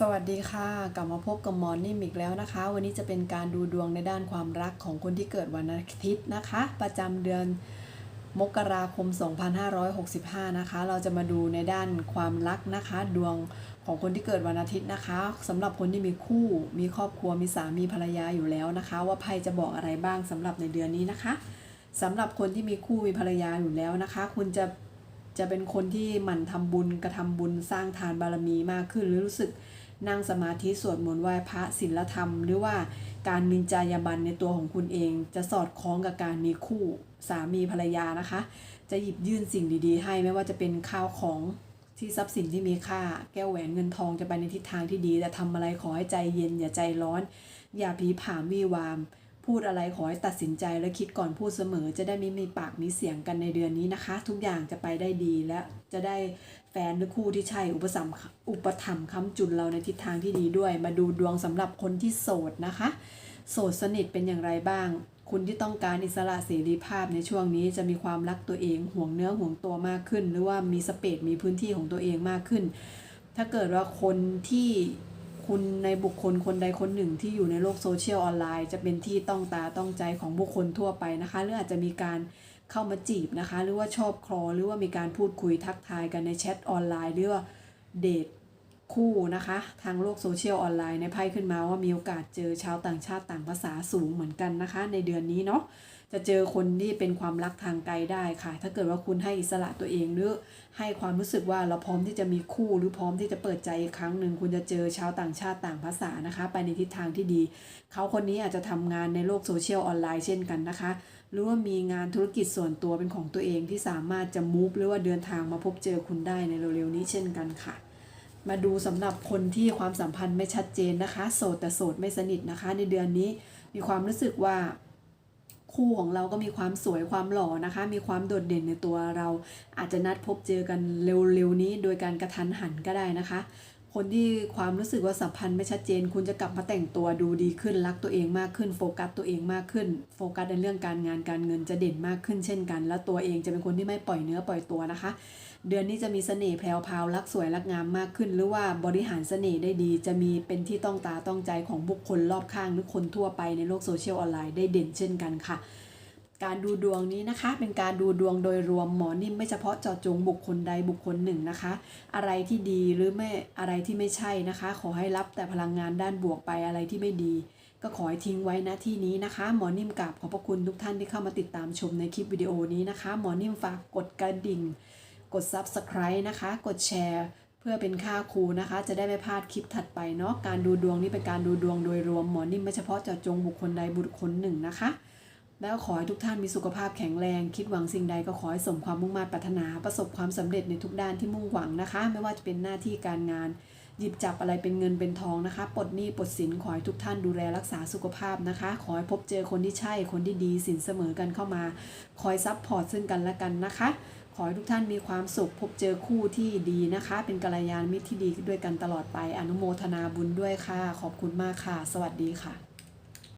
สวัสดีค่ะ กลับมาพบกับมอนิ่มอีกแล้วนะคะ วันนี้จะเป็นการดูดวงในด้านความรักของคนที่เกิดวันอาทิตย์นะคะ ประจำเดือนมกราคม 2565 นะคะ เราจะมาดูในด้านความรักนะคะ ดวงของคนที่เกิดวันอาทิตย์นะคะสำหรับคนที่มีคู่มีครอบครัวมีสามีภรรยาอยู่แล้วนะคะ ว่าไพ่จะบอกอะไรบ้างสำหรับในเดือนนี้นะคะสำหรับคนที่มีคู่มีภรรยาอยู่แล้วนะคะ คุณจะจะเป็นคนที่หมั่นทำบุญกระทำบุญสร้างทานบารมีมากขึ้นหรือรู้สึก นั่งสมาธิสวดมนต์ไหว้พระศีลธรรม หรือว่าการมีจายบันในตัวของคุณเอง จะสอดคล้องกับการมีคู่สามีภรรยานะคะ จะหยิบยื่นสิ่งดีๆ ให้ไม่ว่าจะเป็นข้าวของที่ทรัพย์สินที่มีค่า แก้วแหวนเงินทองจะไปในทิศทางที่ดีแต่ทำอะไรขอให้ใจเย็นอย่าใจร้อน อย่าผีผามวีวาม พูดอะไรขอให้ตัดสินใจและคิดก่อนพูดเสมอ จะได้ไม่มีปากมีเสียงกันในเดือนนี้นะคะ ทุกอย่างจะไปได้ดีและจะได้แฟนหรือคู่ที่ใช่อุปสมภ์อุปถัมภ์ค้ำจุนเราในทิศทางที่ดีด้วย มาดูดวงสำหรับคนที่โสดนะคะ โสดสนิทเป็นอย่างไรบ้าง คุณที่ต้องการอิสระเสรีภาพในช่วงนี้จะมีความรักตัวเองห่วงเนื้อห่วงตัวมากขึ้น หรือว่ามีสเปซมีพื้นที่ของตัวเองมากขึ้น ถ้าเกิดว่าคนที่ คุณในบุคคลคนใดคนหนึ่งที่อยู่ในโลกโซเชียลออนไลน์จะเป็นที่ต้องตาต้องใจของบุคคลทั่วไปนะคะหรืออาจจะมีการเข้ามาจีบนะคะ หรือว่าชอบคลอหรือว่ามีการพูดคุยทักทายกันในแชทออนไลน์หรือว่าเดท คู่นะคะ ทางโลกโซเชียลออนไลน์ในไพ่ขึ้นมาว่ามีโอกาสเจอชาวต่างชาติต่างภาษาสูงเหมือนกันนะคะ ในเดือนนี้เนาะจะเจอคนที่เป็นความรักทางไกลได้ค่ะ ถ้าเกิดว่าคุณให้อิสระตัวเองหรือให้ความรู้สึกว่าเราพร้อมที่จะมีคู่หรือพร้อมที่จะเปิดใจอีกครั้งหนึ่งคุณจะเจอชาวต่างชาติต่างภาษานะคะ ไปในทิศทางที่ดี เขาคนนี้อาจจะทำงานในโลกโซเชียลออนไลน์เช่นกันนะคะ หรือว่ามีงานธุรกิจส่วนตัวเป็นของตัวเองที่สามารถจะมูฟหรือว่าเดินทางมาพบเจอคุณได้ในเร็วๆนี้เช่นกันค่ะ มาดูสำหรับคนที่ความสัมพันธ์ไม่ชัดเจนนะคะ โสดแต่โสดไม่สนิทนะคะ ในเดือนนี้มีความรู้สึกว่าคู่ของเราก็มีความสวยความหล่อนะคะ มีความโดดเด่นในตัวเรา อาจจะนัดพบเจอกันเร็วๆนี้ โดยการกระทันหันก็ได้นะคะ คนที่ความรู้สึกว่าสัมพันธ์ไม่ชัดเจน คุณจะกลับมาแต่งตัวดูดีขึ้นรักตัวเองมากขึ้นโฟกัสตัวเองมากขึ้น โฟกัสในเรื่องการงานการเงินจะเด่นมากขึ้นเช่นกัน แล้วตัวเองจะเป็นคนที่ไม่ปล่อยเนื้อปล่อยตัวนะคะ เดือนนี้จะมีเสน่ห์แพรวพราวรักสวยรักงามมากขึ้น หรือว่าบริหารเสน่ห์ได้ดี จะมีเป็นที่ต้องตาต้องใจของบุคคลรอบข้างหรือคนทั่วไปในโลกโซเชียลออนไลน์ได้เด่นเช่นกันค่ะ การดูดวงนี้นะคะ เป็นการดูดวงโดยรวมหมอนิ่มไม่เฉพาะเจาะจงบุคคลใดบุคคลหนึ่งนะคะ อะไรที่ดีหรือไม่อะไรที่ไม่ใช่นะคะ ขอให้รับแต่พลังงานด้านบวกไปอะไรที่ไม่ดี ก็ขอให้ทิ้งไว้นะที่นี้นะคะ หมอนิ่มกราบขอบพระคุณทุกท่านที่เข้ามาติดตามชมในคลิปวิดีโอนี้นะคะ หมอนิ่มฝากกดกระดิ่ง กด Subscribe นะคะ กดแชร์เพื่อเป็นค่าครูนะคะ จะได้ไม่พลาดคลิปถัดไปเนาะการดูดวงนี่เป็นการดูดวงโดยรวมหมอนิ่มไม่เฉพาะเจาะจงบุคคลใดบุคคลหนึ่งนะคะ แล้วขอให้ทุกท่านมีสุขภาพแข็งแรง คิดหวังสิ่งใดก็ขอให้สมความมุ่งมั่นปรารถนาประสบความสำเร็จในทุกด้านที่มุ่งหวังนะคะ ไม่ว่าจะเป็นหน้าที่การงาน หยิบจับอะไรเป็นเงินเป็นทองนะคะปลดหนี้ปลดสินขอให้ทุกท่านดูแลรักษาสุขภาพนะคะ ขอให้พบเจอคนที่ใช่คนที่ดีสินเสมอกันเข้ามา คอยซับพอร์ตซึ่งกันและกันนะคะ ขอให้ทุกท่านมีความสุข พบเจอคู่ที่ดีนะคะ เป็นกัลยาณมิตรที่ดีด้วยกันตลอดไปอนุโมทนาบุญด้วยค่ะ ขอบคุณมากค่ะ สวัสดีค่ะ